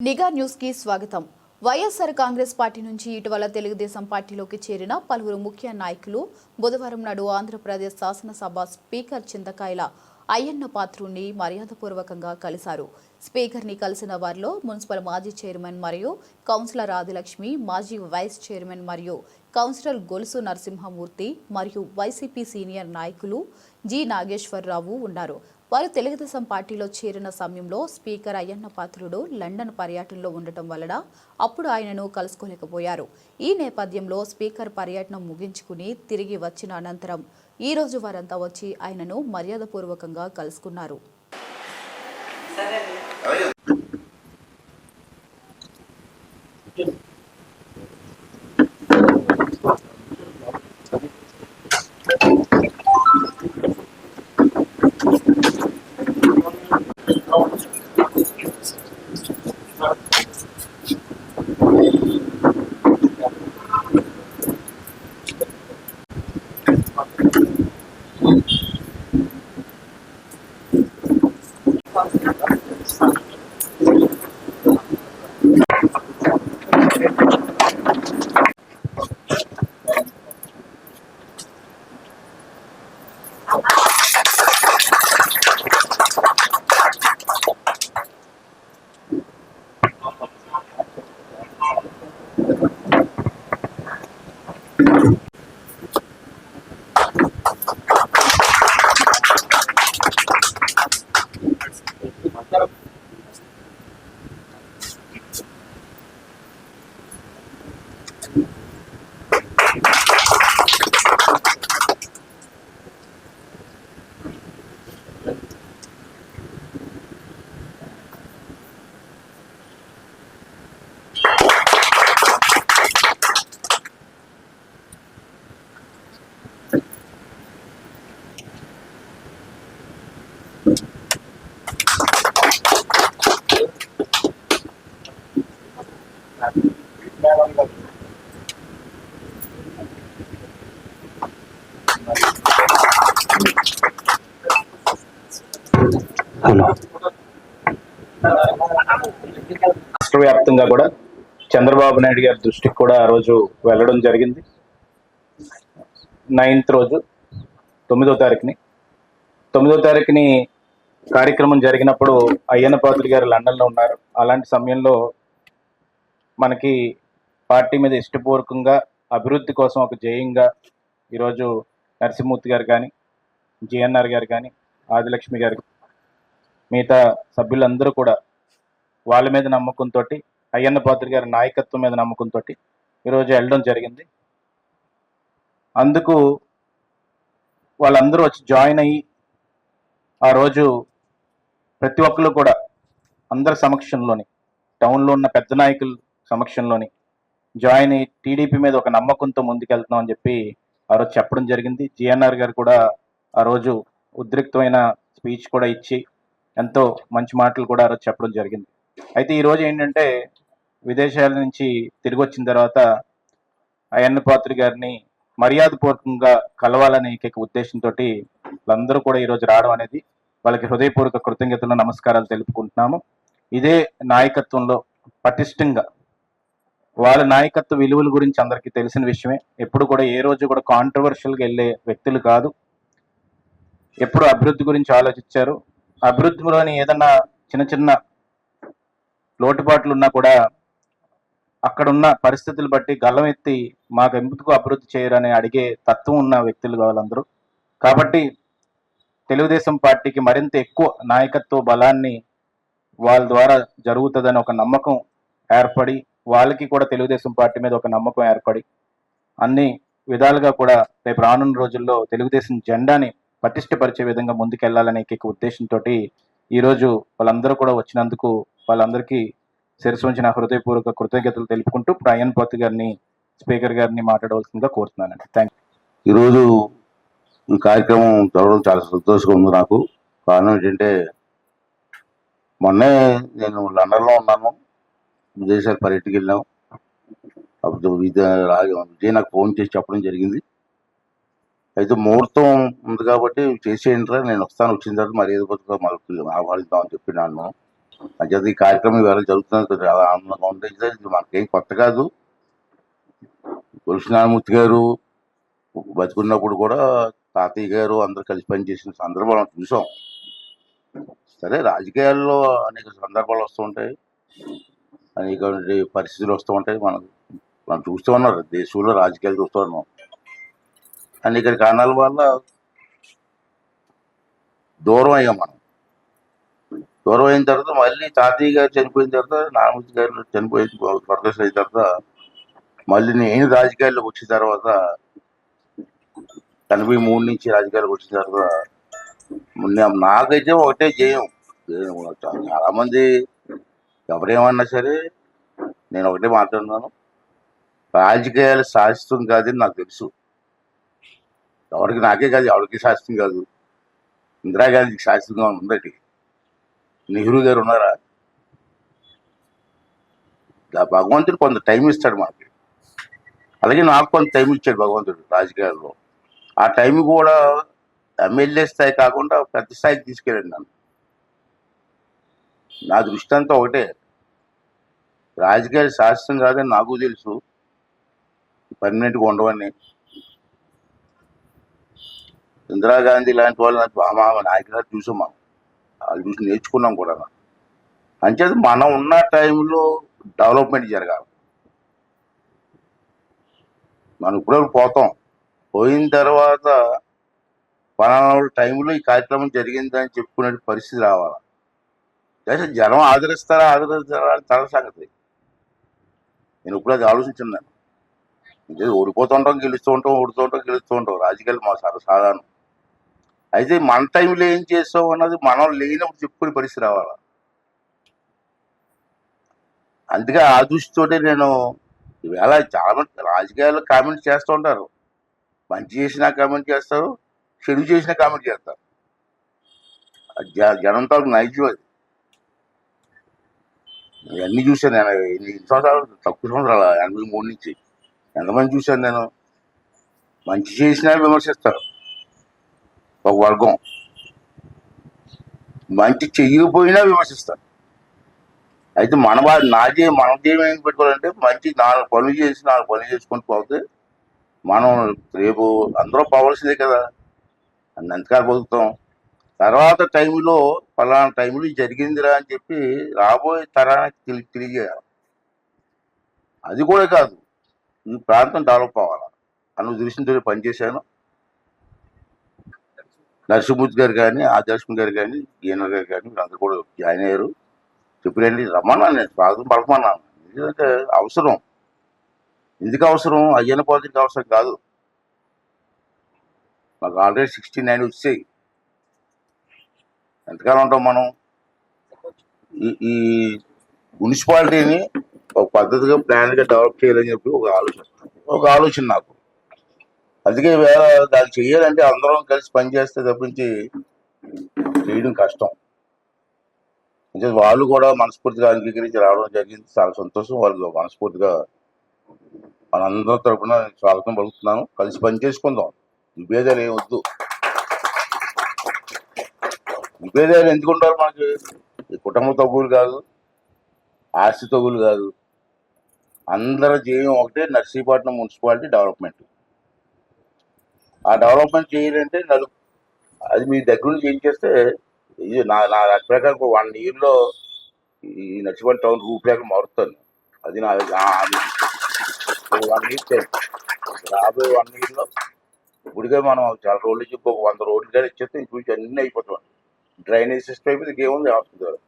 నిఘా న్యూస్కి స్వాగతం. వైఎస్ఆర్ కాంగ్రెస్ పార్టీ నుంచి ఇటీవల తెలుగుదేశం పార్టీలోకి చేరిన పలువురు ముఖ్య నాయకులు బుధవారం నాడు ఆంధ్రప్రదేశ్ శాసనసభ స్పీకర్ చింతకాయల అయ్యన్న పాత్రుణ్ణి మర్యాదపూర్వకంగా కలిశారు. స్పీకర్ని కలిసిన వారిలో మున్సిపల్ మాజీ చైర్మన్ మరియు కౌన్సిలర్ ఆదిలక్ష్మి మాజీ వైస్ చైర్మన్ మరియు కౌన్సిలర్ గొలుసు నరసింహమూర్తి మరియు వైసీపీ సీనియర్ నాయకులు జి నాగేశ్వరరావు ఉన్నారు. వారు తెలుగుదేశం పార్టీలో చేరిన సమయంలో స్పీకర్ అయ్యన్న పాత్రుడు లండన్ పర్యటనలో ఉండటం వలన అప్పుడు ఆయనను కలుసుకోలేకపోయారు. ఈ నేపథ్యంలో స్పీకర్ పర్యటన ముగించుకుని తిరిగి వచ్చిన అనంతరం ఈ రోజు వారంతా వచ్చి ఆయనను మర్యాదపూర్వకంగా కలుసుకున్నారు. రాష్ట్ర వ్యాప్తంగా కూడా చంద్రబాబు నాయుడు గారి దృష్టికి కూడా ఆ రోజు వెళ్ళడం జరిగింది. నైన్త్ రోజు తొమ్మిదో తారీఖుని. తొమ్మిదో తారీఖుని కార్యక్రమం జరిగినప్పుడు అయ్యన్న పాత్రి గారు లండన్లో ఉన్నారు. అలాంటి సమయంలో మనకి పార్టీ మీద ఇష్టపూర్వకంగా అభివృద్ధి కోసం ఒక జయంగా ఈరోజు నరసింహమూర్తి గారు కానీ జిఎన్ఆర్ గారు కానీ ఆదిలక్ష్మి గారు మిగతా సభ్యులందరూ కూడా వాళ్ళ మీద నమ్మకంతో అయ్యన్న పాత్రి గారి నాయకత్వం మీద నమ్మకంతో ఈరోజు వెళ్ళడం జరిగింది. అందుకు వాళ్ళందరూ వచ్చి జాయిన్ అయ్యి ఆ రోజు ప్రతి ఒక్కరు కూడా అందరి సమక్షంలోని టౌన్లో ఉన్న పెద్ద నాయకుల సమక్షంలోని జాయిన్ అయ్యి టీడీపీ మీద ఒక నమ్మకంతో ముందుకెళ్తున్నాం అని చెప్పి ఆ రోజు చెప్పడం జరిగింది. జిఎన్ఆర్ గారు కూడా ఆ రోజు ఉద్రిక్తమైన స్పీచ్ కూడా ఇచ్చి ఎంతో మంచి మాటలు కూడా ఆ రోజు చెప్పడం జరిగింది. అయితే ఈ రోజు ఏంటంటే విదేశాల నుంచి తిరిగి వచ్చిన తర్వాత అయ్యన్న పాత్రి గారిని మర్యాదపూర్వకంగా కలవాలనే ఏకైక ఉద్దేశంతో వాళ్ళందరూ కూడా ఈరోజు రావడం అనేది వాళ్ళకి హృదయపూర్వక కృతజ్ఞతలు నమస్కారాలు తెలుపుకుంటున్నాము. ఇదే నాయకత్వంలో పటిష్టంగా వాళ్ళ నాయకత్వ విలువల గురించి అందరికీ తెలిసిన విషయమే. ఎప్పుడు కూడా ఏ రోజు కూడా కాంట్రవర్షియల్గా వెళ్ళే వ్యక్తులు కాదు. ఎప్పుడు అభివృద్ధి గురించి ఆలోచించారు. అభివృద్ధిలోని ఏదన్నా చిన్న చిన్న లోటుపాట్లు ఉన్నా కూడా అక్కడున్న పరిస్థితులు బట్టి గల్లం ఎత్తి మాకు ఎందుకు అభివృద్ధి చేయరని అడిగే తత్వం ఉన్న వ్యక్తులు వాళ్ళందరూ కాబట్టి తెలుగుదేశం పార్టీకి మరింత ఎక్కువ నాయకత్వ బలాన్ని వాళ్ళ ద్వారా జరుగుతుందని ఒక నమ్మకం ఏర్పడి వాళ్ళకి కూడా తెలుగుదేశం పార్టీ మీద ఒక నమ్మకం ఏర్పడి అన్ని విధాలుగా కూడా రేపు రానున్న రోజుల్లో తెలుగుదేశం జెండాని పటిష్టపరిచే విధంగా ముందుకెళ్ళాలనే ఏకైక ఉద్దేశంతో ఈరోజు వాళ్ళందరూ కూడా వచ్చినందుకు వాళ్ళందరికీ శిరసు నా హృదయపూర్వక కృతజ్ఞతలు తెలుపుకుంటూ ప్రయాణ్ పత్ గారిని స్పీకర్ గారిని మాట్లాడవలసిందిగా కోరుతున్నానండి. థ్యాంక్ ఈరోజు ఈ కార్యక్రమం జరగడం చాలా సంతోషంగా ఉంది నాకు. కారణం ఏంటంటే మొన్నే నేను లండన్లో ఉన్నాను. విదేశాలు పర్యటనకి వెళ్ళాం. అప్పుడు విజయ విజయ్ నాకు ఫోన్ చేసి చెప్పడం జరిగింది. అయితే ముహూర్తం ఉంది కాబట్టి చేసేయండిరా నేను వస్తాను. వచ్చిన తర్వాత మరి ఏదో కొద్దిగా మనకు ఆహ్వానిద్దామని చెప్పినాను అంచేత ఈ కార్యక్రమం ఇవాళ జరుగుతున్నది చాలా ఆనందంగా ఉంది ఇది ఇది మనకేం కొత్త కాదు. తులసినారాయణమూర్తి గారు బతుకున్నప్పుడు కూడా తాతయ్య గారు అందరు కలిసి పనిచేసిన సందర్భాలు మనం చూసాం. సరే రాజకీయాల్లో అనేక సందర్భాలు వస్తూ ఉంటాయి. అనేక పరిస్థితులు వస్తూ ఉంటాయి. మనం మనం చూస్తూ ఉన్నారు దేశంలో రాజకీయాలు చూస్తూ ఉన్నాం. అనేక కారణాల వల్ల దూరం అయ్యాం మనం. దూరం అయిన తర్వాత మళ్ళీ తాతయ్య గారు చనిపోయిన తర్వాత నారాయణమూర్తి గారు చనిపోయిన ప్రదర్శన అయిన తర్వాత మళ్ళీ నేను రాజకీయాల్లోకి వచ్చిన తర్వాత ఎనభై మూడు నుంచి రాజకీయాలకు వచ్చిన తర్వాత నాకైతే ఒకటే జయం. చాలామంది ఎవరేమన్నా సరే నేను ఒకటే మాట్లాడుతున్నాను. రాజకీయాలు శాశ్వతం కాదని నాకు తెలుసు. ఎవరికి నాకే కాదు ఎవరికి శాశ్వతం కాదు. ఇందిరాగాంధీకి శాశ్వతంగా ఉందటి. నెహ్రూ గారు ఉన్నారా? భగవంతుడు కొంత టైం ఇస్తాడు మనకి అలాగే నాకు కొంత టైం ఇచ్చాడు భగవంతుడు రాజకీయాల్లో. ఆ టైం కూడా ఎమ్మెల్యే స్థాయి కాకుండా పెద్ద స్థాయికి తీసుకెళ్ళండి నన్ను. నా దృష్టి అంతా ఒకటే. రాజకీయాలు శాస్త్రం కాదని నాకు తెలుసు. పర్మనెంట్గా ఉండవని. ఇందిరాగాంధీ లాంటి వాళ్ళు నాకు మా నాయకులు చూసాం మనం వాళ్ళు చూసి నేర్చుకున్నాం కూడా అంచేది మనం ఉన్న టైంలో డెవలప్మెంట్ జరగాలి. మనం ఇప్పుడు పోతాం. పోయిన తర్వాత పలానా టైంలో ఈ కార్యక్రమం జరిగిందని చెప్పుకునే పరిస్థితి రావాలి? అయితే జనం ఆదరిస్తారా ఆదరిస్తారా తల సంగతి నేను ఇప్పుడు అది ఆలోచించున్నాను. ఇదే ఓడిపోతుంటాం గెలుస్తూ ఉంటాం ఓడుతూ ఉంటాం గెలుస్తూ ఉంటాం. రాజకీయాలు మా సర్వసాధారణం. అయితే మన టైంలో ఏం చేసావు అన్నది మనం లేనప్పుడు చెప్పుకునే పరిస్థితి రావాలి? అందుకే ఆ దృష్టితోటే నేను ఈవేళ చాలా మంది రాజకీయాల్లో కామెంట్ చేస్తూ ఉంటారు. మంచి చేసినా కామెంట్ చేస్తారు చెడు చేసినా కామెంట్ చేస్తారు. జ- జనంతో నైజం అది. ఇవన్నీ చూశాను నేను. ఎన్ని సంవత్సరాలు? తక్కువ సంవత్సరాలు? ఎనభై మూడు నుంచి. ఎంతమంది చూశాను నేను? మంచి చేసినా విమర్శిస్తారు. ఒక వర్గం. మంచి చెయ్యకపోయినా విమర్శిస్తారు. అయితే మన వాడు నాదే మన ఏం పెట్టుకోవాలంటే మంచి నాలుగు పనులు చేసి నాలుగు పనులు చేసుకుంటూ పోతే మనం రేపు అందరూ పోవాల్సిందే కదా. ఎంతకాలం బతుకుతాం. తర్వాత టైంలో పలానా టైంలో జరిగిందిరా అని చెప్పి రాబోయే తరానికి తెలి తెలియజేయాలి. అది కూడా కాదు. ఈ ప్రాంతం డెవలప్ అవ్వాలి? అన్న ఉద్దేశంతో పనిచేశాను. నరసింహమూర్తి గారు కానీ ఆదర్శం గారు కానీ గీనర్ గారు కానీ వీళ్ళందరూ కూడా జాయిన్ అయ్యారు. చెప్పినండి రమ్మన్నాను నేను స్వాగతం పడకమన్నా ఎందుకంటే అవసరం. ఎందుకు అవసరం? అయ్యన పాజిటివ్ అవసరం కాదు. మాకు ఆల్రెడీ సిక్స్టీ నైన్ వచ్చాయి. ఎంతకాలం ఉంటాం మనం? ఈ ఈ మున్సిపాలిటీని ఒక పద్ధతిగా ప్లాన్గా డెవలప్ చేయాలని చెప్పి ఒక ఆలోచన. ఒక ఆలోచన నాకు. అందుకే దాన్ని చేయాలంటే అందరం కలిసి పనిచేస్తే తప్పించి చేయడం కష్టం. అంటే వాళ్ళు కూడా మనస్ఫూర్తిగా అంగీకరించి రావడం జరిగింది. చాలా సంతోషం వాళ్ళు మనస్ఫూర్తిగా మనందరం తరపున స్వాగతం పలుకుతున్నాను. కలిసి పని చేసుకుందాం. విభేదాలు ఏం వద్దు. విభేదాలు ఎందుకు ఉండాలి మనకి? ఈ కుటుంబ తగులు కాదు ఆస్తి తగులు కాదు. అందరి జీవం ఒకటే నర్సీపట్నం మున్సిపాలిటీ డెవలప్మెంట్. ఆ డెవలప్మెంట్ చేయాలంటే నలుగు అది మీ దగ్గర నుంచి ఏం చేస్తే ఇది నా నా ప్రకారం వన్ ఇయర్లో ఈ నర్సీపట్నం టౌన్ రూపురేఖ మారుతాను అది నా వన్ ఇయర్ రాబోయే వన్ ఇయర్లో ఇప్పుడుగా మనం చాలా రోడ్లు చెప్పి ఒక వంద రోడ్లు కానీ ఇచ్చేస్తే ఇంకొంచెం అన్నీ అయిపోతాం డ్రైనేజ్ సిస్టమ్ అయిపోతే ఇంకేముంది హాస్పిటల్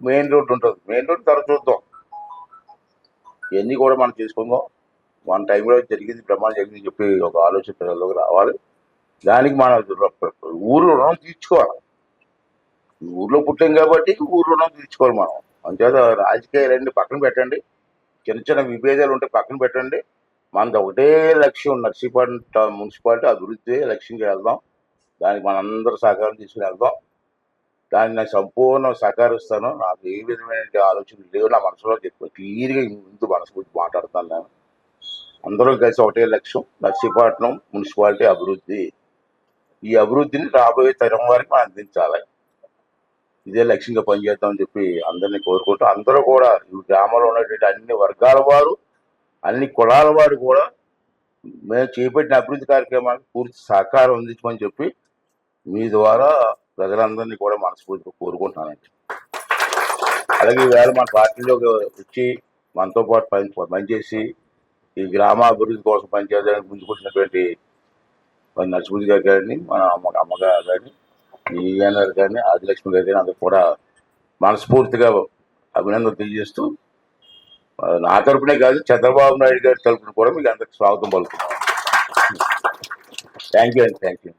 మెయిన్ రోడ్ ఉంటుంది. మెయిన్ రోడ్ తర్వాత చూద్దాం. ఇవన్నీ కూడా మనం చేసుకుందాం. మన టైంలో జరిగింది ప్రమాణం జరిగింది చెప్పి ఒక ఆలోచన పిల్లల్లోకి రావాలి. దానికి మనం ఊరు రుణం తీర్చుకోవాలి. ఊర్లో పుట్టాం కాబట్టి ఊరు రుణం తీర్చుకోవాలి మనం. అంచేత రాజకీయాలన్నీ పక్కన పెట్టండి. చిన్న చిన్న విభేదాలు ఉంటే పక్కన పెట్టండి. మనది ఒకటే లక్ష్యం నర్సీపట్నం మున్సిపాలిటీ అభివృద్ధి లక్ష్యంగా వెళ్దాం. దానికి మనందరూ సహకారం తీసుకుని వెళ్దాం. దాన్ని నేను సంపూర్ణ సహకరిస్తాను నాకు ఏ విధమైన ఆలోచనలు లేవు. నా మనసులో చెప్పి క్లియర్గా ముందు మనసు గురించి మాట్లాడుతాను నేను. అందరం కలిసి ఒకటే లక్ష్యం నర్సీపట్నం మున్సిపాలిటీ అభివృద్ధి. ఈ అభివృద్ధిని రాబోయే తరం వారికి మనం అందించాలి. ఇదే లక్ష్యంగా పనిచేద్దామని చెప్పి అందరినీ కోరుకుంటూ అందరూ కూడా ఈ గ్రామంలో ఉన్నటువంటి అన్ని వర్గాల వారు అన్ని కులాల వారు కూడా మేము చేపట్టిన అభివృద్ధి కార్యక్రమానికి పూర్తి సహకారం అందించమని చెప్పి మీ ద్వారా ప్రజలందరినీ కూడా మనస్ఫూర్తిగా కోరుకుంటున్నానండి. అలాగే ఈవేళ మన పార్టీలోకి వచ్చి మనతో పాటు పని పనిచేసి ఈ గ్రామాభివృద్ధి కోసం పనిచేయడానికి ముందుకు వచ్చినటువంటి మన నరసింహుడి గారు కానీ మన అమ్మ అమ్మగారు కానీ ఈఎన్ గారు కానీ ఆదిలక్ష్మి గారు కానీ అందరు కూడా మనస్ఫూర్తిగా అభినందన తెలియజేస్తూ నా తరపునే కాదు చంద్రబాబు నాయుడు గారి తరపున కూడా మీకు అందరికి స్వాగతం పలుకుతున్నాను. థ్యాంక్ యూ అండి థ్యాంక్ యూ